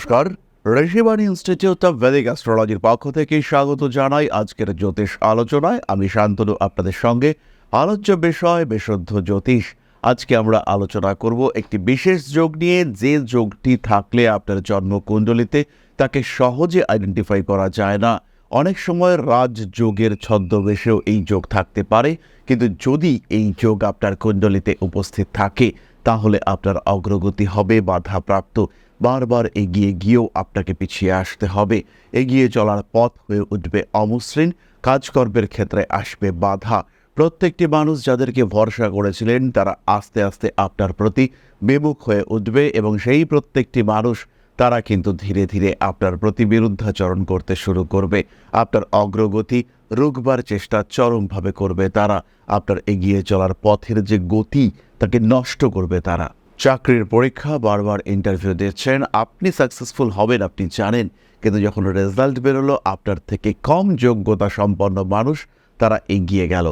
নমস্কার। Rishibani institute of Vedic অ্যাস্ট্রোলজির পক্ষ থেকে স্বাগত জানাই আজকের জ্যোতিষ আলোচনায়। আমি শান্তনু, আপনাদের সঙ্গে আলোচ্য বিষয়, বিশুদ্ধ জ্যোতিষ। আজকে আমরা আলোচনা করব একটি বিশেষ যোগ নিয়ে। যে যোগটি থাকলে আপনার জন্মকুণ্ডলিতে তাকে সহজে আইডেন্টিফাই করা যায় না। অনেক সময় রাজযোগের ছদ্মবেশেও এই যোগ থাকতে পারে। কিন্তু যদি এই যোগ আপনার কুণ্ডলিতে উপস্থিত থাকে, তাহলে আপনার অগ্রগতি হবে, বাধাপ্রাপ্ত। বারবার এগিয়ে গিয়েও আপনাকে পিছিয়ে আসতে হবে। এগিয়ে চলার পথ হয়ে উঠবে অমসৃণ কাজকর্মের ক্ষেত্রে আসবে বাধা। প্রত্যেকটি মানুষ যাদেরকে ভরসা করেছিলেন, তারা আস্তে আস্তে আপনার প্রতি বিমুখ হয়ে উঠবে এবং সেই প্রত্যেকটি মানুষ তারা কিন্তু ধীরে ধীরে আপনার প্রতি বিরুদ্ধাচরণ করতে শুরু করবে। আপনার অগ্রগতি রুখবার চেষ্টা চরমভাবে করবে তারা। আপনার এগিয়ে চলার পথের যে গতি, তাকে নষ্ট করবে তারা। চাকরির পরীক্ষা বারবার ইন্টারভিউ দিচ্ছেন। আপনি সাকসেসফুল হবেন, আপনি জানেন। কিন্তু যখন রেজাল্ট বেরোলো, আপনার থেকে কম যোগ্যতা সম্পন্ন মানুষ তারা এগিয়ে গেল।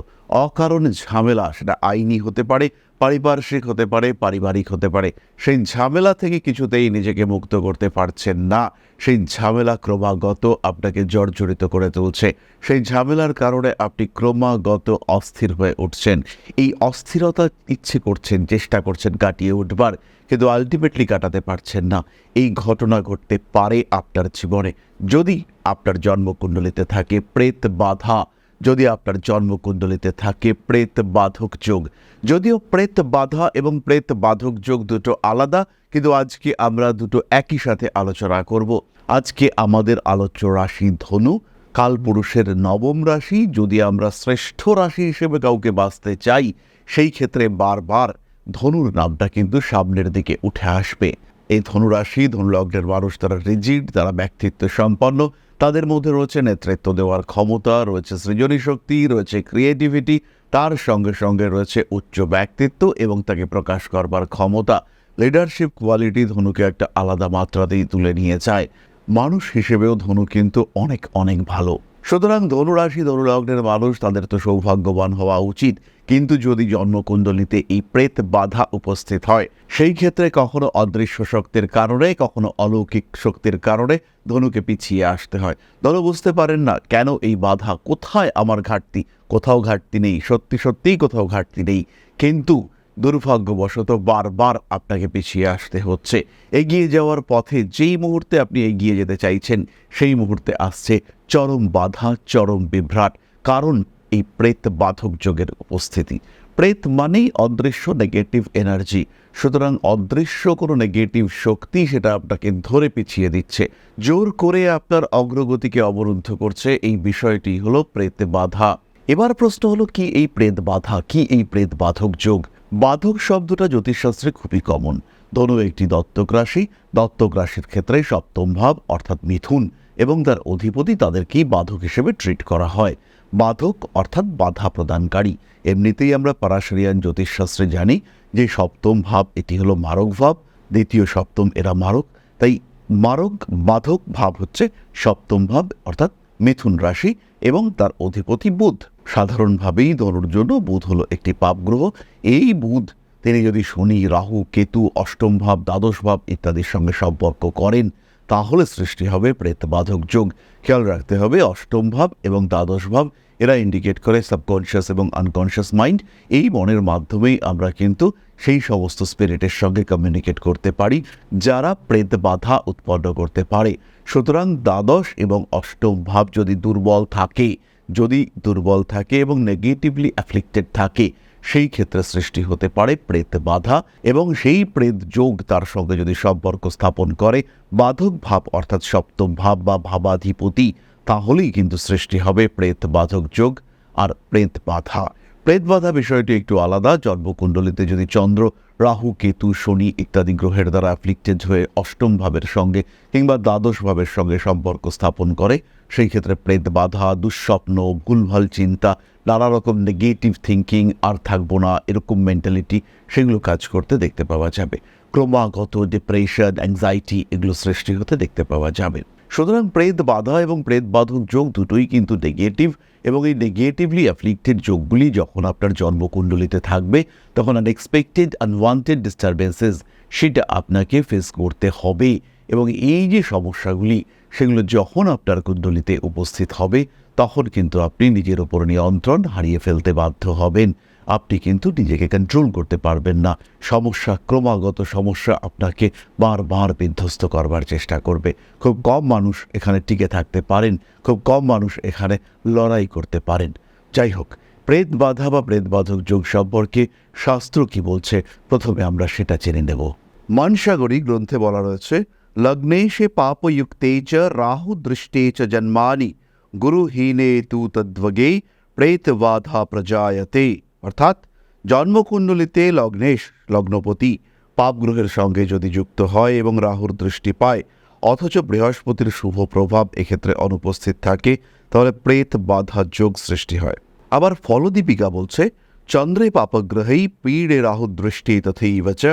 অকারণ ঝামেলা সেটা আইনি হতে পারে, পারিপার্শ্বিক হতে পারে, পারিবারিক হতে পারে। সেই ঝামেলা থেকে কিছুতেই নিজেকে মুক্ত করতে পারছেন না। সেই ঝামেলা ক্রমাগত আপনাকে জর্জরিত করে তুলছে। সেই ঝামেলার কারণে আপনি ক্রমাগত অস্থির হয়ে উঠছেন। এই অস্থিরতা ইচ্ছে করছেন, চেষ্টা করছেন কাটিয়ে উঠবার, কিন্তু আলটিমেটলি কাটাতে পারছেন না। এই ঘটনা ঘটতে পারে আপনার জীবনে। যদি আপনার জন্মকুণ্ডলিতে থাকে প্রেত বাধা যদি আপনার জন্মকুণ্ডলিতে থাকে প্রেত বাধক যোগ। যদিও প্রেত বাধা এবং প্রেত বাধক যোগ দুটো আলাদা, কিন্তু আজকে আমরা দুটো একই সাথে আলোচনা করব। আজকে আমাদের আলোচ্য রাশি ধনু কালপুরুষের নবম রাশি। যদি আমরা শ্রেষ্ঠ রাশি হিসেবে কাউকে বাঁচতে চাই, সেই ক্ষেত্রে বারবার ধনুর নামটা কিন্তু সামনের দিকে উঠে আসবে। এই ধনুরাশি, ধনুলগ্নের মানুষ, তারা রিজিড তারা ব্যক্তিত্ব সম্পন্ন তাদের মধ্যে রয়েছে নেতৃত্ব দেওয়ার ক্ষমতা, রয়েছে সৃজনী শক্তি রয়েছে ক্রিয়েটিভিটি তার সঙ্গে সঙ্গে রয়েছে উচ্চ ব্যক্তিত্ব এবং তাকে প্রকাশ করবার ক্ষমতা। লিডারশিপ কোয়ালিটি ধনুকে একটা আলাদা মাত্রাতেই তুলে নিয়ে যায়। মানুষ হিসেবেও ধনু কিন্তু অনেক অনেক ভালো। সুতরাং ধনুরাশি, ধনুলগ্নের মানুষ, তাদের তো সৌভাগ্যবান হওয়া উচিত। কিন্তু যদি জন্মকুণ্ডলিতে এই প্রেত বাধা উপস্থিত হয়, সেই ক্ষেত্রে কখনো অদৃশ্য শক্তির কারণে, কখনো অলৌকিক শক্তির কারণে ধনুকে পিছিয়ে আসতে হয়। ধনু, বুঝতে পারেন না কেন এই বাধা কোথায় আমার ঘাটতি? কোথাও ঘাটতি নেই, সত্যি সত্যিই কোথাও ঘাটতি নেই। কিন্তু দুর্ভাগ্যবশত বারবার আপনাকে পিছিয়ে আসতে হচ্ছে। এগিয়ে যাওয়ার পথে যেই মুহূর্তে আপনি এগিয়ে যেতে চাইছেন, সেই মুহূর্তে আসছে চরম বাধা, চরম বিভ্রাট। কারণ এই প্রেত বাধক যোগের উপস্থিতি। প্রেত মানেই অদৃশ্য নেগেটিভ এনার্জি সুতরাং অদৃশ্য কোনো নেগেটিভ শক্তি সেটা আপনাকে ধরে পিছিয়ে দিচ্ছে। জোর করে আপনার অগ্রগতিকে অবরুদ্ধ করছে এই বিষয়টি হলো প্রেত বাধা। এবার প্রশ্ন হলো, কি এই প্রেত বাধা, কি এই প্রেত বাধক যোগ? বাধক শব্দটা জ্যোতিষশাস্ত্রে খুবই কমন ধনু একটি দত্তক রাশি। দত্তক রাশির ক্ষেত্রে সপ্তম ভাব, অর্থাৎ মিথুন, এবং তার অধিপতি তাদেরকেই বাধক হিসেবে ট্রিট করা হয়। বাধক, অর্থাৎ বাধা প্রদানকারী। এমনিতেই আমরা পারাশরিয়ান জ্যোতিষশাস্ত্রে জানি যে সপ্তম ভাব, এটি হলো মারক ভাব, দ্বিতীয় সপ্তম এরা মারক। তাই মারক, বাধক ভাব হচ্ছে সপ্তম ভাব, অর্থাৎ মিথুন রাশি, এবং তার অধিপতি বুধ। সাধারণভাবেই ধনুর জন্য বুধ হলো একটি পাপ গ্রহ এই বুধ তিনি যদি শনি, রাহু, কেতু, অষ্টম ভাব, দ্বাদশ ভাব ইত্যাদির সঙ্গে সম্পর্ক করেন, তাহলে সৃষ্টি হবে প্রেতবাধক যোগ। খেয়াল রাখতে হবে, অষ্টম ভাব এবং দ্বাদশ ভাব, এরা ইন্ডিকেট করে সাবকনশিয়াস এবং আনকনশিয়াস মাইন্ড এই মনের মাধ্যমেই আমরা কিন্তু সেই সমস্ত স্পিরিটের সঙ্গে কমিউনিকেট করতে পারি, যারা প্রেত বাধা উৎপন্ন করতে পারে। সুতরাং দ্বাদশ এবং অষ্টম ভাব যদি দুর্বল থাকে, যদি দুর্বল থাকে এবং নেগেটিভলি অ্যাফ্লিক্টেড থাকে সেই ক্ষেত্রে সৃষ্টি হতে পারে প্রেত বাধা এবং সেই প্রেত যোগ তার সঙ্গে যদি সম্পর্ক স্থাপন করে বাধক ভাব অর্থাৎ সপ্তম ভাব বা ভাবাধিপতি, তাহলেই কিন্তু সৃষ্টি হবে প্রেত বাধক যোগ আর প্রেত বাধা। প্রেত বাধা বিষয়টি একটু আলাদা। জন্মকুণ্ডলিতে যদি চন্দ্র, রাহু, কেতু, শনি ইত্যাদি গ্রহের দ্বারা অ্যাফ্লিক্টেড হয়ে অষ্টম ভাবের সঙ্গে কিংবা দ্বাদশ ভাবের সঙ্গে সম্পর্ক স্থাপন করে, সেই ক্ষেত্রে প্রেত বাধা দুঃস্বপ্ন, ভুলভাল চিন্তা, নানা রকম নেগেটিভ থিঙ্কিং আর থাকব না, এরকম মেন্টালিটি সেগুলো কাজ করতে দেখতে পাওয়া যাবে। ক্রমাগত ডিপ্রেশন অ্যাংজাইটি এগুলো সৃষ্টি হতে দেখতে পাওয়া যাবে। সুতরাং প্রেত বাধা এবং প্রেত বাধক যোগ দুটোই কিন্তু নেগেটিভ এবং এই নেগেটিভলি অ্যাফ্লিক্টেড যোগগুলি যখন আপনার জন্মকুণ্ডলিতে থাকবে, তখন আনএক্সপেক্টেড আনওয়ান্টেড ডিস্টারবেন্সেস সেটা আপনাকে ফেস করতে হবে। এবং এই যে সমস্যাগুলি, সেগুলো যখন আপনার কুণ্ডলিতে উপস্থিত হবে, তখন কিন্তু আপনি নিজের ওপর নিয়ন্ত্রণ হারিয়ে ফেলতে বাধ্য হবেন। আপনি কিন্তু নিজেকে কন্ট্রোল করতে পারবেন না। সমস্যা, ক্রমাগত সমস্যা আপনাকে বারবার বিধ্বস্ত করবার চেষ্টা করবে। খুব কম মানুষ এখানে টিকে থাকতে পারেন, খুব কম মানুষ এখানে লড়াই করতে পারেন। যাই হোক, প্রেত বাধা বা প্রেতবাধক যোগ সম্পর্কে শাস্ত্র কি বলছে? প্রথমে আমরা সেটা জেনে নেব। মানসাগরী গ্রন্থে বলা রয়েছে লগ্নেশে পাপযুক্তে চ রাহু দৃষ্টে চ জন্মানি গুরুহীনে তু তদ্ভগে প্রেতবাধা প্রজায়তে। অর্থাৎ জন্মকুণ্ডলিতে লগ্নেশ, লগ্নপতি পাপগ্রহের সঙ্গে যদি যুক্ত হয় এবং রাহুর দৃষ্টি পায়, অথচ বৃহস্পতির শুভ প্রভাব এক্ষেত্রে অনুপস্থিত থাকে, তাহলে প্রেত বাধা যোগ সৃষ্টি হয়। আবার ফলদীপিকা বলছে, চন্দ্রে পাপগ্রহেই পীড়ে রাহু দৃষ্টি তথৈব চ,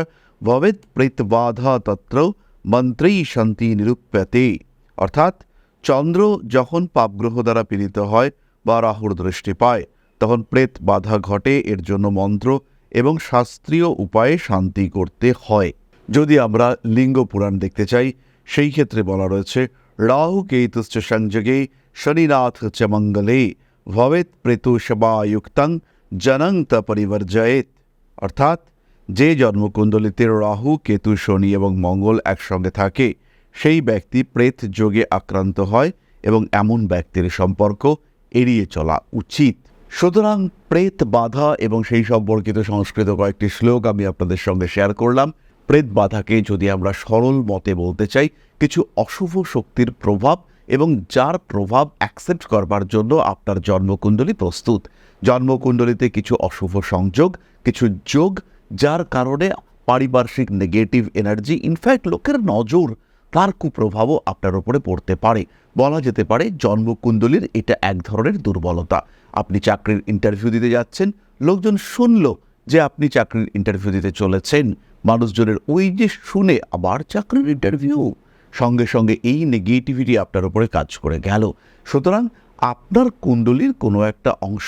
ভবেৎ প্রেতবাধা তত্র মন্ত্রেই শান্তি নিরূপ্যতে। অর্থাৎ চন্দ্র যখন পাপগ্রহ দ্বারা পীড়িত হয় বা রাহুর দৃষ্টি পায় তখন প্রেত বাধা ঘটে, এর জন্য মন্ত্র এবং শাস্ত্রীয় উপায়ে শান্তি করতে হয়। যদি আমরা লিঙ্গ পুরাণ দেখতে চাই, সেই ক্ষেত্রে বলা রয়েছে, রাহু কেতুশ্চ সংযোগে শনিনাথ চ মঙ্গলে ভবেত প্রেতু সেবায়ুক্তং জনং ত পরিবর্জয়েত অর্থাৎ, যে জন্মকুণ্ডলিতে রাহু, কেতু, শনি এবং মঙ্গল একসঙ্গে থাকে, সেই ব্যক্তি প্রেত যোগে আক্রান্ত হয় এবং এমন ব্যক্তির সম্পর্ক এড়িয়ে চলা উচিত। সুতরাং প্রেত বাধা এবং সেই সম্পর্কিত সংস্কৃত কয়েকটি শ্লোক আমি আপনাদের সঙ্গে শেয়ার করলাম। প্রেত বাধাকে যদি আমরা সরল মতে বলতে চাই, কিছু অশুভ শক্তির প্রভাব এবং যার প্রভাব অ্যাকসেপ্ট করবার জন্য আপনার জন্মকুণ্ডলী প্রস্তুত। জন্মকুণ্ডলীতে কিছু অশুভ সংযোগ, কিছু যোগ, যার কারণে পারিপার্শ্বিক নেগেটিভ এনার্জি ইনফ্যাক্ট লোকের নজর, তার কুপ্রভাবও আপনার উপরে পড়তে পারে। বলা যেতে পারে জন্মকুণ্ডলীর এটা এক ধরনের দুর্বলতা। আপনি চাকরির ইন্টারভিউ দিতে যাচ্ছেন, লোকজন শুনল যে আপনি চাকরির ইন্টারভিউ দিতে চলেছেন। মানুষজনের ওই যে শুনে আবার চাকরির ইন্টারভিউ সঙ্গে সঙ্গে এই নেগেটিভিটি আপনার উপরে কাজ করে গেল। সুতরাং আপনার কুণ্ডলীর কোনো একটা অংশ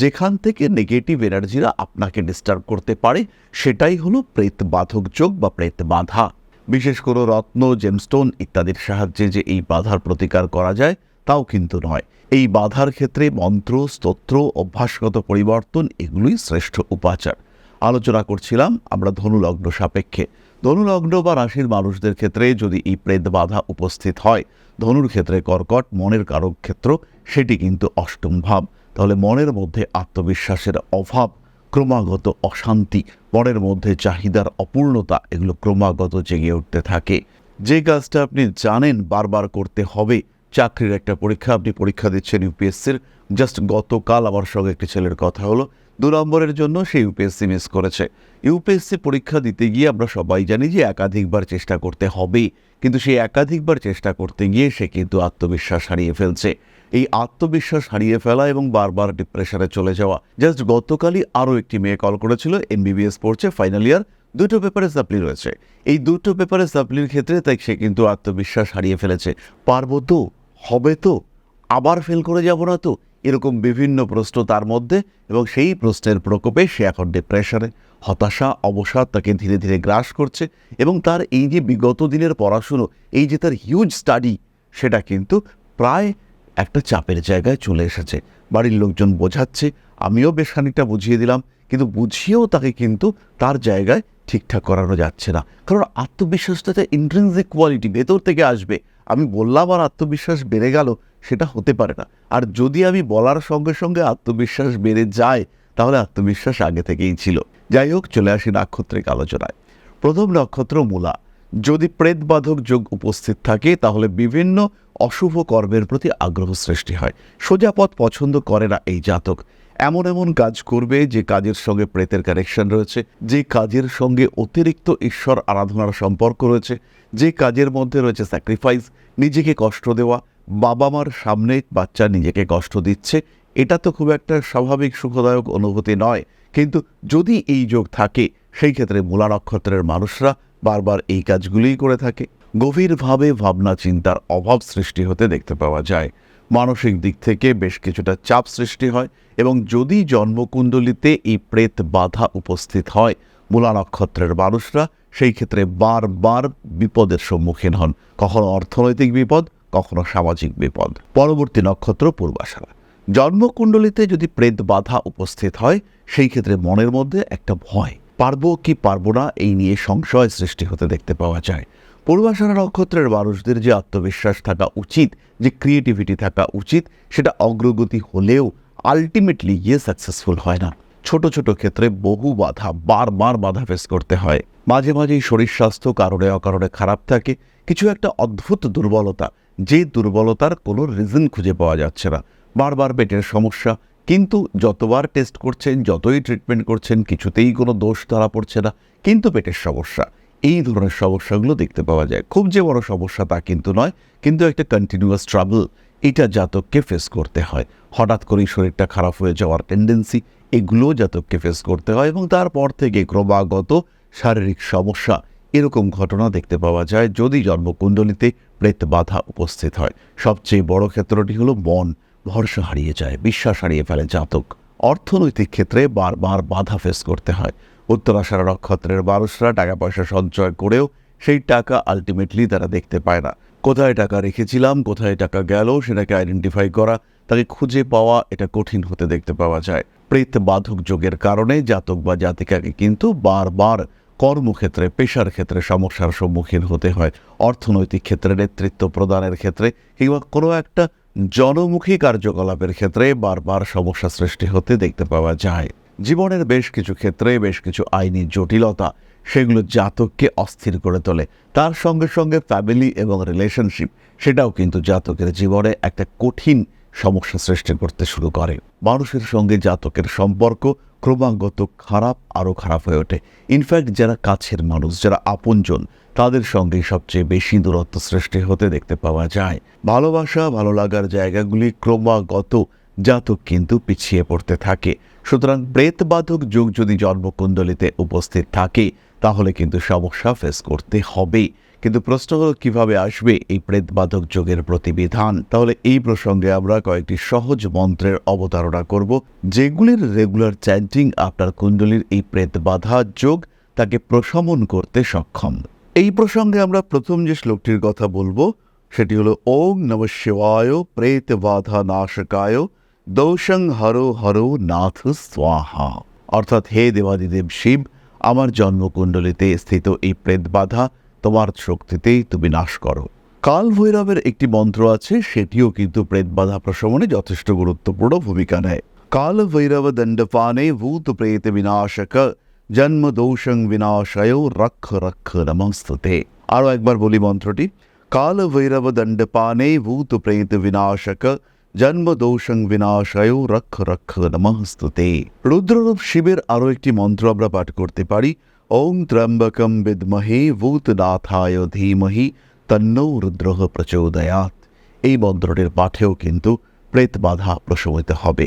যেখান থেকে নেগেটিভ এনার্জিরা আপনাকে ডিস্টার্ব করতে পারে, সেটাই হলো প্রেত বাধক যোগ বা প্রেত বাধা বিশেষ করে রত্ন জেমস্টোন ইত্যাদির সাহায্যে যে এই বাধার প্রতিকার করা যায়, তাও কিন্তু নয়। এই বাধার ক্ষেত্রে মন্ত্র, স্তোত্র, অভ্যাসগত পরিবর্তন এগুলোই শ্রেষ্ঠ উপাচার। আলোচনা করছিলাম আমরা ধনুলগ্ন সাপেক্ষে। ধনুলগ্ন বা রাশির মানুষদের ক্ষেত্রে যদি এই প্রেত বাধা উপস্থিত হয়, ধনুর ক্ষেত্রে কর্কট, মনের কারক ক্ষেত্র, সেটি কিন্তু অষ্টম ভাব। তাহলে মনের মধ্যে আত্মবিশ্বাসের অভাব ক্রমাগত অশান্তি, মনের মধ্যে চাহিদার অপূর্ণতা, এগুলো ক্রমাগত জেগে উঠতে থাকে। যে কাজটা আপনি জানেন বারবার করতে হবে, চাকরির একটা পরীক্ষা, আপনি পরীক্ষা দিচ্ছেন ইউপিএসসির জাস্ট গতকাল আমার সঙ্গে একটি ছেলের কথা হলো, দু নম্বরের জন্য সে ইউপিএসসি মিস করেছে। ইউপিএসসি পরীক্ষা দিতে গিয়ে আমরা সবাই জানি যে একাধিকবার চেষ্টা করতে হবে, কিন্তু সেই একাধিকবার চেষ্টা করতে গিয়ে সে কিন্তু আত্মবিশ্বাস হারিয়ে ফেলছে। এই আত্মবিশ্বাস হারিয়ে ফেলা এবং বারবার ডিপ্রেশনে চলে যাওয়া। জাস্ট গতকালই আরও একটি মেয়ে কল করেছিল এমবিবিএস পড়ছে ফাইনাল ইয়ার দুটো পেপারে সাপ্লি রয়েছে। এই দুটো পেপারে সাপ্লির ক্ষেত্রে তাই সে কিন্তু আত্মবিশ্বাস হারিয়ে ফেলেছে। পারব তো? হবে তো? আবার ফেল করে যাব না তো? এরকম বিভিন্ন প্রশ্ন তার মধ্যে এবং সেই প্রশ্নের প্রকোপে সে এখন ডিপ্রেশনে হতাশা, অবসাদ তাকে ধীরে ধীরে গ্রাস করছে এবং তার এই যে বিগত দিনের পড়াশুনো, এই যে তার হিউজ স্টাডি সেটা কিন্তু প্রায় একটা চাপের জায়গায় চলে এসেছে। বাড়ির লোকজন বোঝাচ্ছে, আমিও বেশ খানিকটা বুঝিয়ে দিলাম, কিন্তু বুঝিয়েও তাকে কিন্তু তার জায়গায় ঠিকঠাক করানো যাচ্ছে না। কারণ আত্মবিশ্বাসটা একটা ইন্ট্রেন্সিক কোয়ালিটি ভেতর থেকে আসবে। আমি বললাম আর আত্মবিশ্বাস বেড়ে গেল, সেটা হতে পারে না। আর যদি আমি বলার সঙ্গে সঙ্গে আত্মবিশ্বাস বেড়ে যায়, তাহলে আত্মবিশ্বাস আগে থেকেই ছিল। যাই হোক, চলে আসি নাক্ষত্রিক আলোচনায়। প্রথম নক্ষত্র মূলা। যদি প্রেতবাধক যোগ উপস্থিত থাকে, তাহলে বিভিন্ন অশুভ কর্মের প্রতি আগ্রহ সৃষ্টি হয়। সোজা পথ পছন্দ করে না এই জাতক। এমন এমন কাজ করবে যে কাজের সঙ্গে প্রেতের কানেকশন রয়েছে, যে কাজের সঙ্গে অতিরিক্ত ঈশ্বর আরাধনার সম্পর্ক রয়েছে, যে কাজের মধ্যে রয়েছে স্যাক্রিফাইস নিজেকে কষ্ট দেওয়া বাবা মার সামনে বাচ্চা নিজেকে কষ্ট দিচ্ছে, এটা তো খুব একটা স্বাভাবিক সুখদায়ক অনুভূতি নয়। কিন্তু যদি এই যোগ থাকে, সেই ক্ষেত্রে মূলা নক্ষত্রের মানুষরা বারবার এই কাজগুলিই করে থাকে। গভীরভাবে ভাবনা চিন্তার অভাব সৃষ্টি হতে দেখতে পাওয়া যায়। মানসিক দিক থেকে বেশ কিছুটা চাপ সৃষ্টি হয় এবং যদি জন্মকুণ্ডলিতে এই প্রেত বাধা উপস্থিত হয়, মূলা নক্ষত্রের মানুষরা সেই ক্ষেত্রে বারবার বিপদের সম্মুখীন হন। কখনো অর্থনৈতিক বিপদ, কখনো সামাজিক বিপদ। পরবর্তী নক্ষত্র পূর্বাশারা জন্মকুণ্ডলিতে যদি প্রেত বাধা উপস্থিত হয়, সেই ক্ষেত্রে মনের মধ্যে একটা ভয় পারব কি পারব না, এই নিয়ে সংশয় সৃষ্টি হতে দেখতে পাওয়া যায়। পূর্বাশারা নক্ষত্রের মানুষদের যে আত্মবিশ্বাস থাকা উচিত, যে ক্রিয়েটিভিটি থাকা উচিত, সেটা অগ্রগতি হলেও আলটিমেটলি ইয়ে সাকসেসফুল হয় না। ছোট ছোট ক্ষেত্রে বহু বাধা বারবার বাধা ফেস করতে হয়। মাঝে মাঝেই শরীর স্বাস্থ্য কারণে অকারণে খারাপ থাকে। কিছু একটা অদ্ভুত দুর্বলতা, যে দুর্বলতার কোনো রিজন খুঁজে পাওয়া যাচ্ছে না। বারবার পেটের সমস্যা কিন্তু যতবার টেস্ট করছেন, যতই ট্রিটমেন্ট করছেন, কিছুতেই কোনো দোষ ধরা পড়ছে না। কিন্তু পেটের সমস্যা, এই ধরনের সমস্যাগুলো দেখতে পাওয়া যায়। খুব যে বড় সমস্যা তা কিন্তু নয়, কিন্তু একটা কন্টিনিউয়াস ট্রাভেল এটা জাতককে ফেস করতে হয়। হঠাৎ করেই শরীরটা খারাপ হয়ে যাওয়ার টেন্ডেন্সি এগুলো জাতককে ফেস করতে হয় এবং তারপর থেকে ক্রমাগত শারীরিক সমস্যা, এরকম ঘটনা দেখতে পাওয়া যায়। যদি জন্মকুণ্ডলিতে প্রেত বাধা উপস্থিত হয়, সবচেয়ে বড় ক্ষেত্রটি হলো মন। ভরসা হারিয়ে যায়, বিশ্বাস হারিয়ে ফেলে জাতক। অর্থনৈতিক ক্ষেত্রে বারবার বাধা ফেস করতে হয়। উত্তরাষাঢ়া নক্ষত্রের মানুষরা টাকা পয়সা সঞ্চয় করেও সেই টাকা আলটিমেটলি তারা দেখতে পায় না। কোথায় টাকা রেখেছিলাম, কোথায় টাকা গেল, সেটাকে আইডেন্টিফাই করা, তাকে খুঁজে পাওয়া, এটা কঠিন হতে দেখতে পাওয়া যায়। প্রেত বাধক যোগের কারণে জাতক বা জাতিকাকে কিন্তু বারবার কর্মক্ষেত্রে, পেশার ক্ষেত্রে সমস্যার সম্মুখীন হতে হয়। অর্থনৈতিক ক্ষেত্রে, নেতৃত্ব প্রদানের ক্ষেত্রে, কিংবা কোনো একটা জনমুখী কার্যকলাপের ক্ষেত্রে বারবার সমস্যা সৃষ্টি হতে দেখতে পাওয়া যায়। জীবনের বেশ কিছু ক্ষেত্রে বেশ কিছু আইনি জটিলতা সেগুলো জাতককে অস্থির করে তোলে। তার সঙ্গে সঙ্গে ফ্যামিলি এবং রিলেশনশিপ সেটাও কিন্তু জাতকের জীবনে একটা কঠিন সমস্যা সৃষ্টি করতে শুরু করে। মানুষের সঙ্গে জাতকের সম্পর্ক ক্রমাগত খারাপ আরও খারাপ হয়ে ওঠে। ইনফ্যাক্ট যারা কাছের মানুষ, যারা আপনজন তাদের সঙ্গে সবচেয়ে বেশি দূরত্ব সৃষ্টি হতে দেখতে পাওয়া যায়। ভালোবাসা, ভালো লাগার জায়গাগুলি ক্রমাগত জাতক কিন্তু পিছিয়ে পড়তে থাকে। সুতরাং প্রেতবাধক যুগ যদি জন্মকুণ্ডলিতে উপস্থিত থাকে, তাহলে কিন্তু সমস্যা ফেস করতে হবে। কিন্তু প্রশ্ন হলো, কীভাবে আসবে এই প্রেতবাধক যোগের প্রতিবিধান? তাহলে এই প্রসঙ্গে আমরা কয়েকটি সহজ মন্ত্রের অবতারণা করব, যেগুলির রেগুলার চ্যান্টিং আপনার কুণ্ডলীর এই প্রেতবাধা যোগ তাকে প্রশমন করতে সক্ষম। এই প্রসঙ্গে আমরা প্রথম যে শ্লোকটির কথা বলব, সেটি হলো, ওং নম শিবায়, প্রেত বাধা নাশকায় দৌশং হরো হরো নাথ স্বাহা। অর্থাৎ, হে দেবাদিদেব শিব, আমার জন্মকুণ্ডলিতে স্থিত এই প্রেত বাধা, তোমার শক্তিতেই তুমি নাশ করো। কাল ভৈরবের একটি মন্ত্র আছে, সেটিও কিন্তু প্রেত বাধা প্রশমনে যথেষ্ট গুরুত্বপূর্ণ ভূমিকা নেয়। কাল ভৈরব দণ্ডপানে ভূত প্রেত বিনাশক জন্ম দোষং বিনাশয় রক্ষ রক্ষ নমস্তুতে আরও একবার বলি মন্ত্রটি কাল ভৈরব দণ্ডপানে ভূত প্রেত বিনাশক জন্ম দৌষং বিনাশয় রক্ষ রক্ষ নমস্তুতে রুদ্ররূপ শিবের আরও একটি মন্ত্র আমরা পাঠ করতে পারি ওং ত্র্যম্বকম বিদ্মহে ভূতনাথায় ধীমহি তন্নো রুদ্রহ প্রচোদয়াত এই মন্ত্রটির পাঠেও কিন্তু প্রেত বাধা প্রশমিত হবে।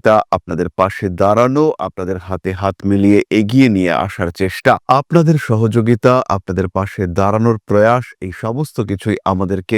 আপনাদের পাশে দাঁড়ানো, আপনাদের হাতে হাত মিলিয়ে এগিয়ে নিয়ে আসার চেষ্টা। আপনাদের সহযোগিতা, আপনাদের পাশে দাঁড়ানোর প্রয়াস, এই সমস্ত কিছুই আমাদেরকে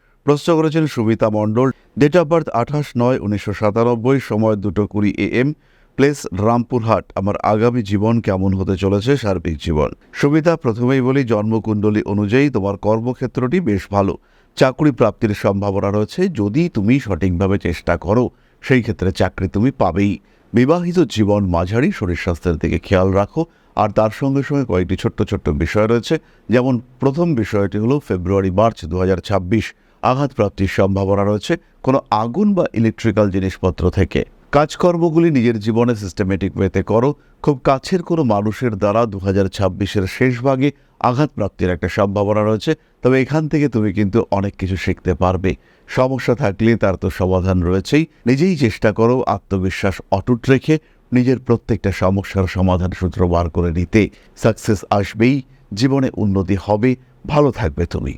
প্রশ্ন করেছেন Sumita Mondal. Date of birth আঠাশ নয় উনিশশো সাতানব্বই, সময় দুটো কুড়ি এ এম প্লেস রামপুরহাট। আমার আগামী জীবন কেমন হতে চলেছে সার্বিক জীবন। সুমিতা, প্রথমেই বলি, জন্মকুণ্ডলী অনুযায়ী তোমার কর্মক্ষেত্রটি বেশ ভালো। চাকরি প্রাপ্তির সম্ভাবনা রয়েছে। যদি তুমি সঠিকভাবে চেষ্টা করো, সেই ক্ষেত্রে চাকরি তুমি পাবেই। বিবাহিত জীবন মাঝারি, শরীর স্বাস্থ্যের দিকে খেয়াল রাখো। আর তার সঙ্গে সঙ্গে কয়েকটি ছোট্ট ছোট্ট বিষয় রয়েছে। যেমন প্রথম বিষয়টি হলো, ফেব্রুয়ারি, মার্চ দু হাজার ছাব্বিশ। আঘাতপ্রাপ্তির সম্ভাবনা রয়েছে কোনো আগুন বা ইলেকট্রিক্যাল জিনিসপত্র থেকে। কাজকর্মগুলি নিজের জীবনে সিস্টেমেটিক ওয়েতে করো। খুব কাছের কোনো মানুষের দ্বারা দু হাজার ছাব্বিশের শেষ ভাগে আঘাতপ্রাপ্তির একটা সম্ভাবনা রয়েছে। তবে এখান থেকে তুমি কিন্তু অনেক কিছু শিখতে পারবে। সমস্যা থাকলে তার তো সমাধান রয়েছেই। নিজেই চেষ্টা করো আত্মবিশ্বাস অটুট রেখে নিজের প্রত্যেকটা সমস্যার সমাধান সূত্র বার করে নিতে। সাকসেস আসবেই, জীবনে উন্নতি হবে। ভালো থাকবে তুমি।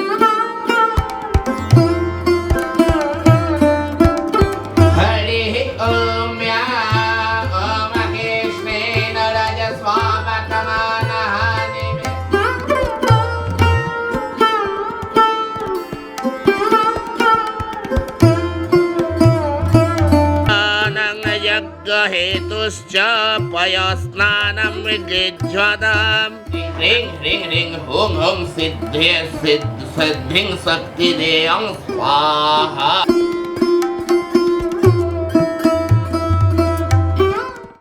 यज्ञहेतुश्च पयस्नानं मृगेज्वदाम् ह्रीं ह्रीं ह्रीं हुं हुं सिद्धे सिद्ध सिद्धिं शक्तिदेयं स्वाहा